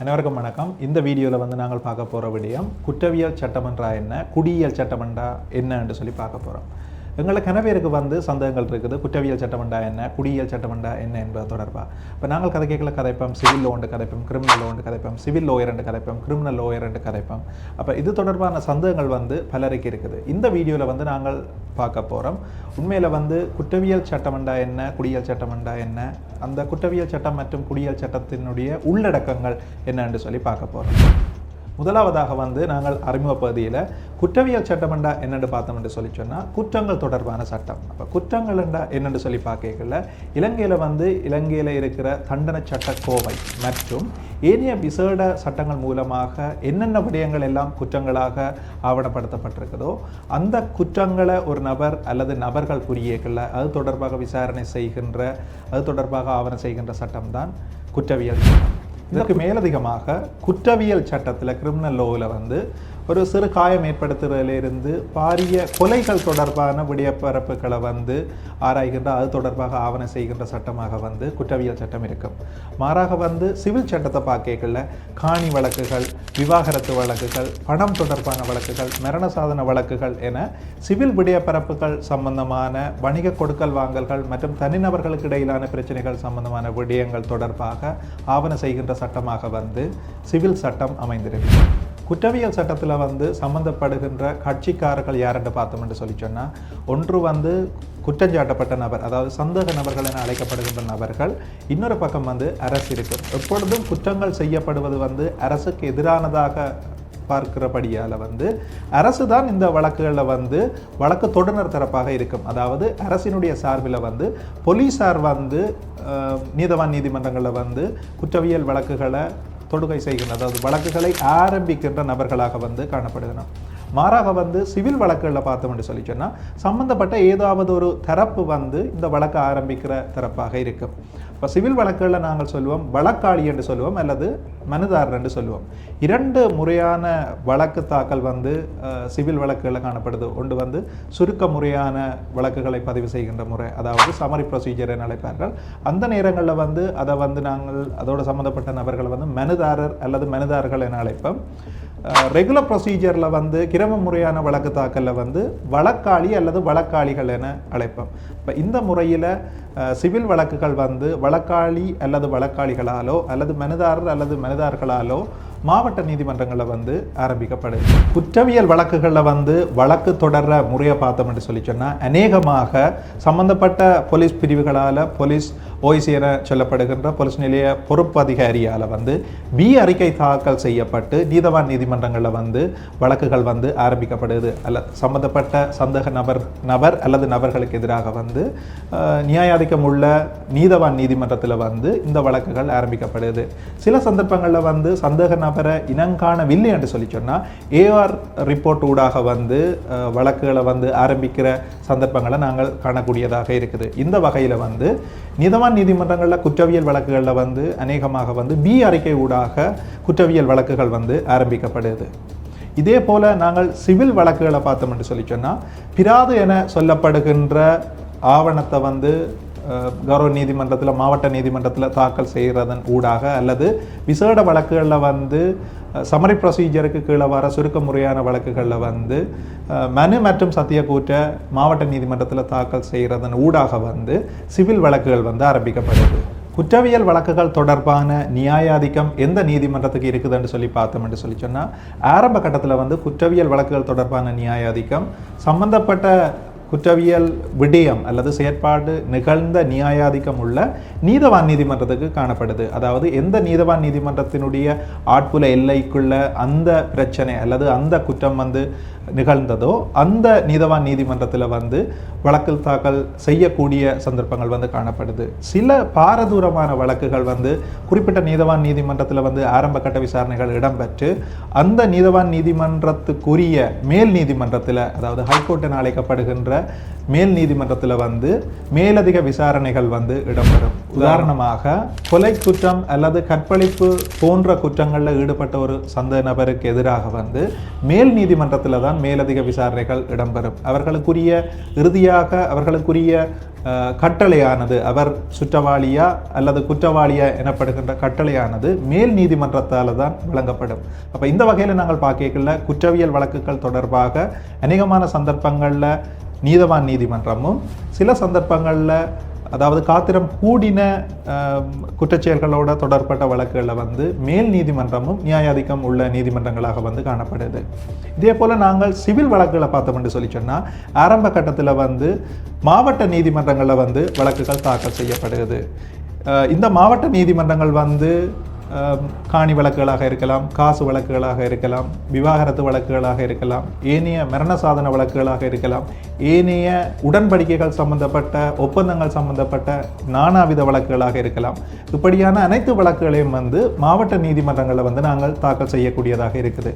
அனைவருக்கும் வணக்கம். இந்த வீடியோவில் வந்து நாங்கள் பார்க்க போகிற விடயம் குற்றவியல் சட்டமன்றா என்ன குடியியல் சட்டமன்றா என்னன்னு சொல்லி பார்க்க போகிறோம் எங்களை கனவேருக்கு வந்து சந்தேகங்கள் இருக்குது. குற்றவியல் சட்டமன்றா என்ன? குடியியல் சட்டமன்றா என்ன என்பது தொடர்பாக இப்போ நாங்கள் கதை கேட்கல கதைப்போம். சிவில் லோ ஒன்று கதைப்போம். கிரிமினல் லோ ஒன்று கதைப்போம். சிவில் லோயர் ரெண்டு கதைப்போம். கிரிமினல் லோயர் ரெண்டு கதைப்போம். அப்போ இது தொடர்பான சந்தேகங்கள் வந்து பலருக்கு இருக்குது. இந்த வீடியோவில் வந்து நாங்கள் பார்க்க போகிறோம் உண்மையில் வந்து குற்றவியல் சட்டம்ண்டா என்ன? குடியியல் சட்டமன்றா என்ன? அந்த குற்றவியல் சட்டம் மற்றும் குடியியல் சட்டத்தினுடைய உள்ளடக்கங்கள் என்னன்னு சொல்லி பார்க்க போகிறோம் முதலாவதாக வந்து நாங்கள் அறிமுக பகுதியில் குற்றவியல் என்னென்று பார்த்தோம் என்று சொல்லி சொன்னால் குற்றங்கள் தொடர்பான சட்டம். அப்போ குற்றங்கள் என்றா சொல்லி பார்க்கல இலங்கையில் வந்து இலங்கையில் இருக்கிற தண்டனை சட்ட கோவை மற்றும் ஏனைய விசேட சட்டங்கள் மூலமாக என்னென்ன விடயங்கள் எல்லாம் குற்றங்களாக ஆவணப்படுத்தப்பட்டிருக்குதோ அந்த குற்றங்களை ஒரு நபர் அல்லது நபர்கள் புரியக்கல அது தொடர்பாக விசாரணை செய்கின்ற அது தொடர்பாக ஆவணம் செய்கின்ற சட்டம்தான் குற்றவியல் சட்டம். இதற்கு மேலதிகமாக குற்றவியல் சட்டத்தில் கிரிமினல் லோவில் வந்து ஒரு சிறு காயம் ஏற்படுத்துவதிலிருந்து பாரிய கொலைகள் தொடர்பான விடியப்பரப்புகளை வந்து ஆராய்கின்ற அது தொடர்பாக ஆவணம் செய்கின்ற சட்டமாக வந்து குற்றவியல் சட்டம் இருக்கும். மாறாக வந்து சிவில் சட்டத்தை பார்க்கல காணி வழக்குகள் விவாகரத்து வழக்குகள் பணம் தொடர்பான வழக்குகள் மரண சாதன வழக்குகள் என சிவில் விடயப்பரப்புகள் சம்பந்தமான வணிக கொடுக்கல் வாங்கல்கள் மற்றும் தனிநபர்களுக்கு இடையிலான பிரச்சனைகள் சம்பந்தமான விடயங்கள் தொடர்பாக ஆவண செய்கின்ற சட்டமாக வந்து சிவில் சட்டம் அமைந்திருக்கு குற்றவியல் சட்டத்தில் வந்து சம்பந்தப்படுகின்ற கட்சிக்காரர்கள் யாருன்னு பார்த்தோம் என்று சொல்லி சொன்னால் ஒன்று வந்து குற்றஞ்சாட்டப்பட்ட நபர் அதாவது சந்தேக நபர்கள் என அழைக்கப்படுகின்ற நபர்கள் இன்னொரு பக்கம் வந்து அரசு இருக்கும் எப்பொழுதும் குற்றங்கள் செய்யப்படுவது வந்து அரசுக்கு எதிரானதாக பார்க்கிறபடியால் வந்து அரசு தான் இந்த வழக்குகளில் வந்து வழக்கு தொடுநர் தரப்பாக இருக்கும். அதாவது அரசினுடைய சார்பில் வந்து போலீஸார் வந்து நீதவான் நீதிமன்றங்களில் வந்து குற்றவியல் வழக்குகளை தொடுகை செய்கின்ற அதாவது வழக்குகளை ஆரம்பிக்கின்ற நபர்களாக வந்து காணப்படுகிறோம் மாறாக வந்து சிவில் வழக்குகளில் பார்த்தோம் என்று சொல்லி சொன்னால் சம்பந்தப்பட்ட ஏதாவது ஒரு தரப்பு வந்து இந்த வழக்கை ஆரம்பிக்கிற தரப்பாக இருக்கும் இப்போ சிவில் வழக்குகளில் நாங்கள் சொல்லுவோம் வழக்காளி என்று சொல்லுவோம் அல்லது மனுதாரர் என்று சொல்லுவோம். இரண்டு முறையான வழக்கு தாக்கல் வந்து சிவில் வழக்குகளில் காணப்படுது. ஒன்று வந்து சுருக்க முறையான வழக்குகளை பதிவு செய்கின்ற முறை அதாவது சமரி ப்ரொசீஜர் என அழைப்பார்கள். அந்த நேரங்களில் வந்து அதை வந்து நாங்கள் அதோடு சம்மந்தப்பட்ட நபர்களை வந்து மனுதாரர் அல்லது மனுதாரர்கள் என அழைப்போம். ரெகுலர் ப்ரொசீஜரில் வந்து கிரம முறையான வழக்கு தாக்கலில் வந்து வழக்காளி அல்லது வழக்காளிகள் என அழைப்போம். இப்போ இந்த முறையில் சிவில் வழக்குகள் வந்து வழக்காளி அல்லது வழக்காளிகளாலோ அல்லது மனுதாரர் அல்லது மனுதார்களாலோ மாவட்ட நீதிமன்றங்களில் வந்து ஆரம்பிக்கப்படுது குற்றவியல் வழக்குகளில் வந்து வழக்கு தொடர்ற முறையை பார்த்தோம் என்று சொல்லி சொன்னால் அநேகமாக சம்பந்தப்பட்ட போலீஸ் பிரிவுகளால் போலீஸ் ஓய்சி என சொல்லப்படுகின்ற போலீஸ் நிலைய பொறுப்பு அதிகாரியால் வந்து பி அறிக்கை தாக்கல் செய்யப்பட்டு நீதவான் நீதிமன்றங்களில் வந்து வழக்குகள் வந்து ஆரம்பிக்கப்படுது. அல்ல சம்பந்தப்பட்ட சந்தேக நபர் நபர் அல்லது நபர்களுக்கு எதிராக வந்து நியாயாதிக்கம் உள்ள நீதவான் நீதிமன்றத்தில் வந்து இந்த வழக்குகள் ஆரம்பிக்கப்படுது. சில சந்தர்ப்பங்களில் வந்து சந்தேக நபரை இனங்காணவில்லை என்று சொல்லி சொன்னால் ஏஆர் ரிப்போர்ட் ஊடாக வந்து வழக்குகளை வந்து ஆரம்பிக்கிற சந்தர்ப்பங்களை நாங்கள் காணக்கூடியதாக இருக்குது. இந்த வகையில் வந்து நிதவான் நீதிமன்றங்களில் குற்றவியல் வழக்குகளில் வந்து அநேகமாக வந்து பி அறிக்கை ஊடாக குற்றவியல் வழக்குகள் வந்து ஆரம்பிக்கப்படுது. இதே போல நாங்கள் சிவில் வழக்குகளை பார்த்தோம் என்று சொல்லி சொன்னால் பிராது என சொல்லப்படுகின்ற ஆவணத்தை வந்து கௌரவ நீதிமன்றத்தில் மாவட்ட நீதிமன்றத்தில் தாக்கல் செய்கிறதன் ஊடாக அல்லது விசேட வழக்குகளில் வந்து சமரி ப்ரொசீஜருக்கு கீழே வர சுருக்க முறையான வழக்குகளில் வந்து மனு மற்றும் சத்தியக்கூற்ற மாவட்ட நீதிமன்றத்தில் தாக்கல் செய்கிறதன் ஊடாக வந்து சிவில் வழக்குகள் வந்து ஆரம்பிக்கப்படுது. குற்றவியல் வழக்குகள் தொடர்பான நியாயாதிக்கம் எந்த நீதிமன்றத்துக்கு இருக்குதுன்னு சொல்லி பார்த்தோம் சொல்லி சொன்னால் ஆரம்ப கட்டத்தில் வந்து குற்றவியல் வழக்குகள் தொடர்பான நியாயாதிக்கம் சம்பந்தப்பட்ட குற்றவியல் விடயம் அல்லது செயற்பாடு நிகழ்ந்த நியாயாதிக்கம் உள்ள நீதவான் நீதிமன்றத்துக்கு காணப்படுது. அதாவது எந்த நீதவான் நீதிமன்றத்தினுடைய ஆட்புல எல்லைக்குள்ள அந்த பிரச்சனை அல்லது அந்த குற்றம் வந்து நிகழ்ந்ததோ அந்த நீதவான் நீதிமன்றத்தில் வந்து வழக்கு தாக்கல் செய்யக்கூடிய சந்தர்ப்பங்கள் வந்து காணப்படுது. சில பாரதூரமான வழக்குகள் வந்து குறிப்பிட்ட நீதவான் நீதிமன்றத்தில் வந்து ஆரம்ப கட்ட விசாரணைகள் இடம்பெற்று அந்த நீதவான் நீதிமன்றத்துக்குரிய மேல் நீதிமன்றத்தில் அதாவது ஹைகோர்ட் என அழைக்கப்படுகின்ற மேல் நீதிமன்றத்தில் வந்து மேலதிக விசாரணைகள் வந்து இடம்பெறும். உதாரணமாக கொலை குற்றம் அல்லது கற்பழிப்பு போன்ற குற்றங்களில் ஈடுபட்ட ஒரு சந்தேக நபருக்கு எதிராக வந்து மேல் நீதிமன்றத்தில் தான் மேலதிக விசாரணைகள் இடம்பெறும். அவர்களுக்குரிய இறுதியாக அவர்களுக்குரிய கட்டளையானது அவர் சுற்றவாளியா அல்லது குற்றவாளியா எனப்படுகின்ற கட்டளையானது மேல் நீதிமன்றத்தால் தான் வழங்கப்படும். அப்போ இந்த வகையில் நாங்கள் பார்க்கல குற்றவியல் வழக்குகள் தொடர்பாக அநேகமான சந்தர்ப்பங்களில் நீதவான் நீதிமன்றமும் சில சந்தர்ப்பங்களில் அதாவது காத்திரம் கூடின குற்றச்செயல்களோட தொடர்பட்ட வழக்குகளில் வந்து மேல் நீதிமன்றமும் நியாயாதிக்கம் உள்ள நீதிமன்றங்களாக வந்து காணப்படுது. இதே போல் நாங்கள் சிவில் வழக்குகளை பார்த்தோம்னு சொல்லி சொன்னால் ஆரம்ப கட்டத்தில் வந்து மாவட்ட நீதிமன்றங்களில் வந்து வழக்குகள் தாக்கல் செய்யப்படுகிறது. இந்த மாவட்ட நீதிமன்றங்கள் வந்து காணி வழக்குகளாக இருக்கலாம் காசு வழக்குகளாக இருக்கலாம் விவாகரத்து வழக்குகளாக இருக்கலாம் ஏனைய மரண சாதன வழக்குகளாக இருக்கலாம் ஏனைய உடன்படிக்கைகள் சம்பந்தப்பட்ட ஒப்பந்தங்கள் சம்பந்தப்பட்ட நானாவித வழக்குகளாக இருக்கலாம். இப்படியான அனைத்து வழக்குகளையும் வந்து மாவட்ட நீதிமன்றங்களில் வந்து நாங்கள் தாக்கல் செய்யக்கூடியதாக இருக்குது.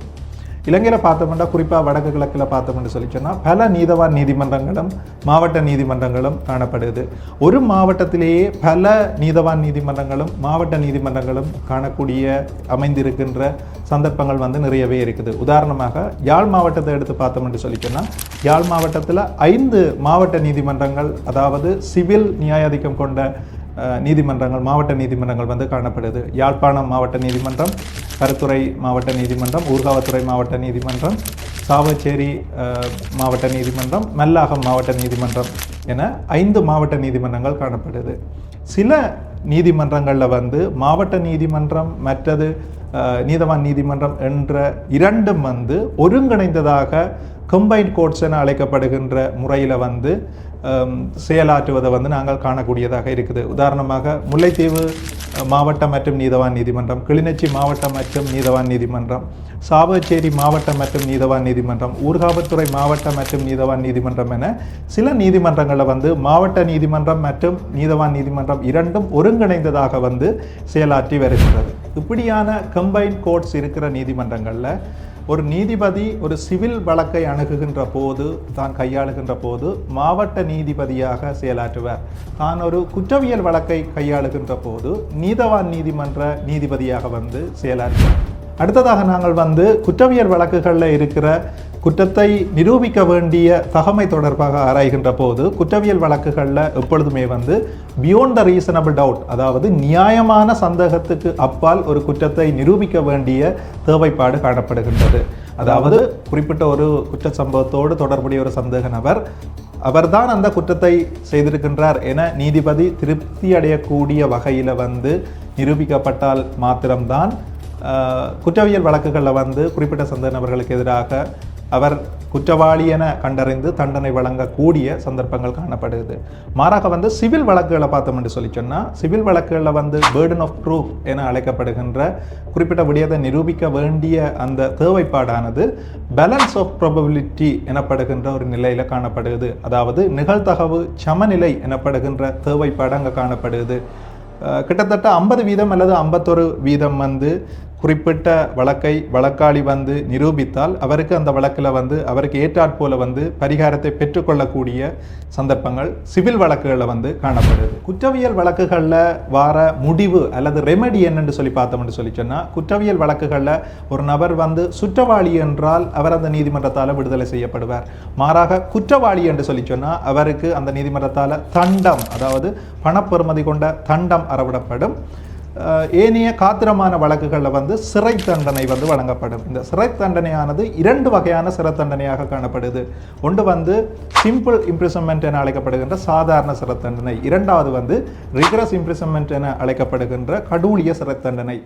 இலங்கையில் பார்த்தோம்னா குறிப்பாக வடக்கு கிழக்கில் பார்த்தோம்னு சொல்லி சொன்னால் பல நீதவான் நீதிமன்றங்களும் மாவட்ட நீதிமன்றங்களும் காணப்படுது. ஒரு மாவட்டத்திலேயே பல நீதவான் நீதிமன்றங்களும் மாவட்ட நீதிமன்றங்களும் காணக்கூடிய அமைந்திருக்கின்ற சந்தர்ப்பங்கள் வந்து நிறையவே இருக்குது. உதாரணமாக யாழ் மாவட்டத்தை எடுத்து பார்த்தோம்னு சொல்லி சொன்னால் யாழ் மாவட்டத்தில் ஐந்து மாவட்ட நீதிமன்றங்கள் அதாவது சிவில் நியாயாதிக்கம் கொண்ட நீதிமன்றங்கள் மாவட்ட நீதிமன்றங்கள் வந்து காணப்படுது. யாழ்ப்பாணம் மாவட்ட நீதிமன்றம் கருத்துறை மாவட்ட நீதிமன்றம் ஊர்காவத்துறை மாவட்ட நீதிமன்றம் சாவச்சேரி மாவட்ட நீதிமன்றம் மல்லாகம் மாவட்ட நீதிமன்றம் என ஐந்து மாவட்ட நீதிமன்றங்கள் காணப்படுது. சில நீதிமன்றங்களில் வந்து மாவட்ட நீதிமன்றம் மற்றது நீதவான் நீதிமன்றம் என்ற இரண்டும் வந்து ஒருங்கிணைந்ததாக கம்பைன்ட் கோர்ட்ஸ் என அழைக்கப்படுகின்ற முறையில் வந்து செயலாற்றுவதை வந்து நாங்கள் காணக்கூடியதாக இருக்குது. உதாரணமாக முல்லைத்தீவு மாவட்டம் மற்றும் நீதவான் நீதிமன்றம் கிளிநொச்சி மாவட்டம் மற்றும் நீதவான் நீதிமன்றம் சாவச்சேரி மாவட்டம் மற்றும் நீதவான் நீதிமன்றம் ஊர்காவத்துறை மாவட்டம் மற்றும் நீதவான் நீதிமன்றம் என சில நீதிமன்றங்களில் வந்து மாவட்ட நீதிமன்றம் மற்றும் நீதவான் நீதிமன்றம் இரண்டும் ஒருங்கிணைந்ததாக வந்து செயலாற்றி வருகின்றது. இப்படியான கம்பைன் கோர்ட்ஸ் இருக்கிற நீதிமன்றங்களில் ஒரு நீதிபதி ஒரு சிவில் வழக்கை அணுகுகின்ற போது தான் கையாளுகின்ற போது மாவட்ட நீதிபதியாக செயலாற்றுவார். தான் ஒரு குற்றவியல் வழக்கை கையாளுகின்ற போது நீதவான் நீதிமன்ற நீதிபதியாக வந்து செயலாற்றுவார். அடுத்ததாக நாங்கள் வந்து குற்றவியல் வழக்குகளில் இருக்கிற குற்றத்தை நிரூபிக்க வேண்டிய தகமை தொடர்பாக ஆராய்கின்ற போது குற்றவியல் வழக்குகளில் எப்பொழுதுமே வந்து பியோண்ட் த ரீசனபிள் டவுட் அதாவது நியாயமான சந்தேகத்துக்கு அப்பால் ஒரு குற்றத்தை நிரூபிக்க வேண்டிய தேவைப்பாடு காணப்படுகின்றது. அதாவது குறிப்பிட்ட ஒரு குற்ற சம்பவத்தோடு தொடர்புடைய ஒரு சந்தேக நபர் அவர்தான் அந்த குற்றத்தை செய்திருக்கின்றார் என நீதிபதி திருப்தி அடையக்கூடிய வகையில் வந்து நிரூபிக்கப்பட்டால் மாத்திரம்தான் குற்றவியல் வழக்குகளில் வந்து குறிப்பிட்ட சந்தேக நபர்களுக்கு எதிராக அவர் குற்றவாளி என கண்டறிந்து தண்டனை வழங்கக்கூடிய சந்தர்ப்பங்கள் காணப்படுகிறது. மாறாக வந்து சிவில் வழக்குகளை பார்த்தோம்னு சொல்லி சொன்னால் சிவில் வழக்குகளில் வந்து பேர்டன் ஆஃப் ப்ரூஃப் என அழைக்கப்படுகின்ற குறிப்பிட்ட விடயத்தை நிரூபிக்க வேண்டிய அந்த தேவைப்பாடானது பேலன்ஸ் ஆஃப் ப்ரொபபிலிட்டி எனப்படுகின்ற ஒரு நிலையில் காணப்படுகிறது. அதாவது நிகழ்தகவு சமநிலை எனப்படுகின்ற தேவைப்பாடு அங்கே காணப்படுகிறது. கிட்டத்தட்ட ஐம்பது வீதம் அல்லது ஐம்பத்தொரு வீதம் வந்து குறிப்பிட்ட வழக்கை வழக்காளி வந்து நிரூபித்தால் அவருக்கு அந்த வழக்கில் வந்து அவருக்கு ஏற்றாற்போல வந்து பரிகாரத்தை பெற்றுக்கொள்ளக்கூடிய சந்தர்ப்பங்கள் சிவில் வழக்குகளில் வந்து காணப்படுது. குற்றவியல் வழக்குகளில் வார முடிவு அல்லது ரெமெடி என்னென்று சொல்லி பார்த்தோம்னு சொல்லி சொன்னால் குற்றவியல் வழக்குகளில் ஒரு நபர் வந்து சுற்றவாளி என்றால் அவர் அந்த நீதிமன்றத்தால் விடுதலை செய்யப்படுவார். மாறாக குற்றவாளி என்று சொல்லி சொன்னால் அவருக்கு அந்த நீதிமன்றத்தால் தண்டம் அதாவது பணப்பெறுமதி கொண்ட தண்டம் அறவிடப்படும். ஏனைய காத்திரமான வழக்குகளில் வந்து சிறை தண்டனை வந்து வழங்கப்படும். இந்த சிறை தண்டனையானது இரண்டு வகையான சிறை தண்டனையாக காணப்படுது. ஒன்று வந்து சிம்பிள் இம்ப்ரிசன்மெண்ட் என அழைக்கப்படுகின்ற சாதாரண சிறை தண்டனை. இரண்டாவது வந்து ரிகரஸ் இம்ப்ரிசன்மெண்ட் என அழைக்கப்படுகின்ற கடூழிய சிறை தண்டனை.